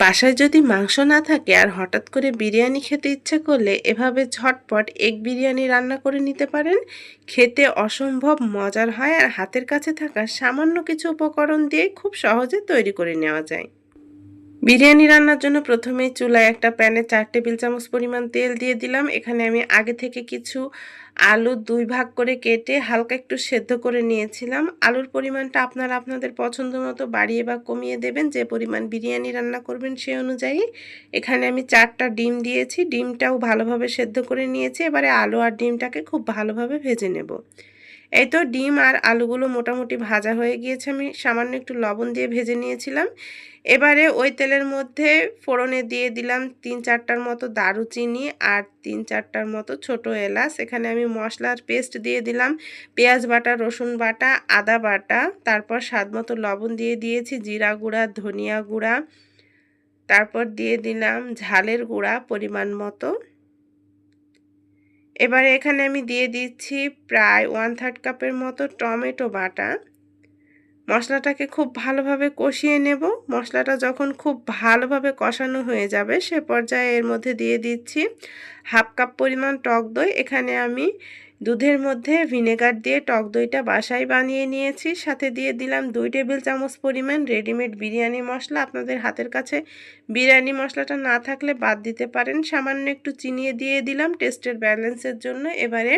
বাসায় যদি মাংস না থাকে আর হঠাৎ করে বিরিয়ানি খেতে ইচ্ছে করলে এভাবে ঝটপট এগ বিরিয়ানি রান্না করে নিতে পারেন। খেতে অসম্ভব মজার হয় আর হাতের কাছে থাকা সামান্য কিছু উপকরণ দিয়ে খুব সহজে তৈরি করে নেওয়া যায়। বিরিয়ানি রান্নার জন্য প্রথমেই চুলায় একটা প্যানে চার টেবিল চামচ পরিমাণ তেল দিয়ে দিলাম। এখানে আমি আগে থেকে কিছু আলু দুই ভাগ করে কেটে হালকা একটু সেদ্ধ করে নিয়েছিলাম। আলুর পরিমাণটা আপনারা আপনাদের পছন্দ মতো বাড়িয়ে বা কমিয়ে দেবেন। যে পরিমাণ বিরিয়ানি রান্না করবেন সে অনুযায়ী। এখানে আমি চারটা ডিম দিয়েছি। ডিমটাও ভালোভাবে সেদ্ধ করে নিয়েছি। এবারে আলু আর ডিমটাকে খুব ভালোভাবে ভেজে নেব। এই তো ডিম আর আলুগুলো মোটামুটি ভাজা হয়ে গিয়েছে। আমি সামান্য একটু লবণ দিয়ে ভেজে নিয়েছিলাম। এবারে ওই তেলের মধ্যে ফোড়নে দিয়ে দিলাম তিন চারটার মতো দারুচিনি আর তিন চারটার মতো ছোট এলাচ। এখানে আমি মশলার পেস্ট দিয়ে দিলাম, পেঁয়াজ বাটা, রসুন বাটা, আদা বাটা, তারপর স্বাদ মতো লবণ দিয়ে দিয়েছি, জিরা গুঁড়া, ধনিয়া গুঁড়া, তারপর দিয়ে দিলাম ঝালের গুঁড়া পরিমাণ মতো। এবারে এখানে আমি দিয়ে দিচ্ছি প্রায় ওয়ান থার্ড কাপের মতো টমেটো বাটা। মশলাটাকে খুব ভালোভাবে কষিয়ে নেব। মশলাটা যখন খুব ভালোভাবে কষানো হয়ে যাবে, সে পর্যায়ে এর মধ্যে দিয়ে দিচ্ছি হাফ কাপ পরিমাণ টক দই। এখানে আমি দুধের মধ্যে ভিনেগার দিয়ে টক দইটা বাসায় বানিয়ে নিয়েছি। সাথে দিয়ে দিলাম দুই টেবিল চামচ পরিমাণ রেডিমেড বিরিয়ানি মশলা। আপনাদের হাতের কাছে বিরিয়ানি মশলাটা না থাকলে বাদ দিতে পারেন। সামান্য একটু চিনিয়ে দিয়ে দিলাম টেস্টের ব্যালেন্সের জন্য। এবারে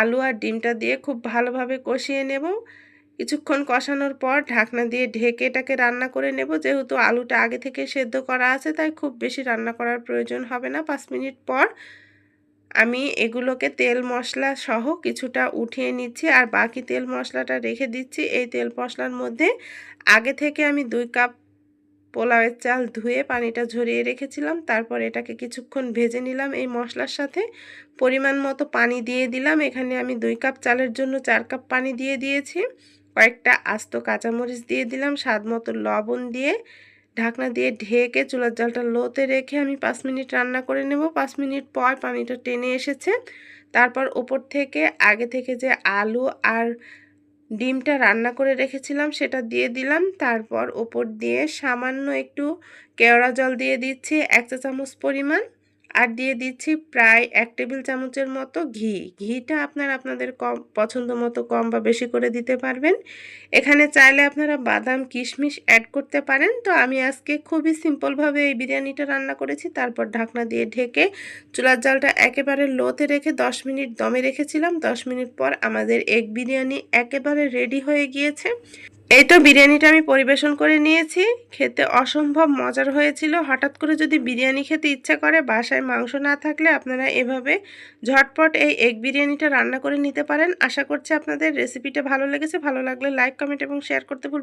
আলু আর ডিমটা দিয়ে খুব ভালোভাবে কষিয়ে নেব। কিছুক্ষণ কষানোর পর ঢাকনা দিয়ে ঢেকে এটাকে রান্না করে নেব। যেহেতু আলুটা আগে থেকে সেদ্ধ করা আছে, তাই খুব বেশি রান্না করার প্রয়োজন হবে না। পাঁচ মিনিট পর আমি এগুলোকে তেল মশলা সহ কিছুটা উঠিয়ে নিচ্ছি আর বাকি তেল মশলাটা রেখে দিচ্ছি। এই তেল মশলার মধ্যে আগে থেকে আমি দুই কাপ পোলাওয়ের চাল ধুয়ে পানিটা ঝরিয়ে রেখেছিলাম। তারপর এটাকে কিছুক্ষণ ভেজে নিলাম এই মশলার সাথে। পরিমাণ মতো পানি দিয়ে দিলাম। এখানে আমি দুই কাপ চালের জন্য চার কাপ পানি দিয়ে দিয়েছি। কয়েকটা আস্ত কাঁচামরিচ দিয়ে দিলাম। স্বাদ মতো লবণ দিয়ে ঢাকনা দিয়ে ঢেকে চুলার জলটা লোতে রেখে আমি পাঁচ মিনিট রান্না করে নেব। পাঁচ মিনিট পর পানিটা টেনে এসেছে। তারপর ওপর থেকে, আগে থেকে যে আলু আর ডিমটা রান্না করে রেখেছিলাম, সেটা দিয়ে দিলাম। তারপর ওপর দিয়ে সামান্য একটু কেওড়া জল দিয়ে দিচ্ছি, এক চা চামচ পরিমাণ। আর দিয়ে দিচ্ছি প্রায় এক টেবিল চামচের মতো ঘি। ঘিটা আপনারা আপনাদের কম, পছন্দ মতো কম বা বেশি করে দিতে পারবেন। এখানে চাইলে আপনারা বাদাম, কিশমিশ অ্যাড করতে পারেন। তো আমি আজকে খুবই সিম্পলভাবে এই বিরিয়ানিটা রান্না করেছি। তারপর ঢাকনা দিয়ে ঢেকে চুলার জালটা একেবারে লোতে রেখে 10 মিনিট দমে রেখেছিলাম। 10 মিনিট পর আমাদের এগ বিরিয়ানি একেবারে রেডি হয়ে গিয়েছে। এই তো বিরিয়ানিটা আমি পরিবেশন করে নিয়েছি। খেতে অসম্ভব মজার হয়েছিল। হঠাৎ করে যদি বিরিয়ানি খেতে ইচ্ছা করে, বাসায় মাংস না থাকলে আপনারা এভাবে ঝটপট এই এগ বিরিয়ানিটা রান্না করে নিতে পারেন। আশা করছি আপনাদের রেসিপিটা ভালো লেগেছে। ভালো লাগলে লাইক কমেন্ট এবং শেয়ার করতে ভুলবেন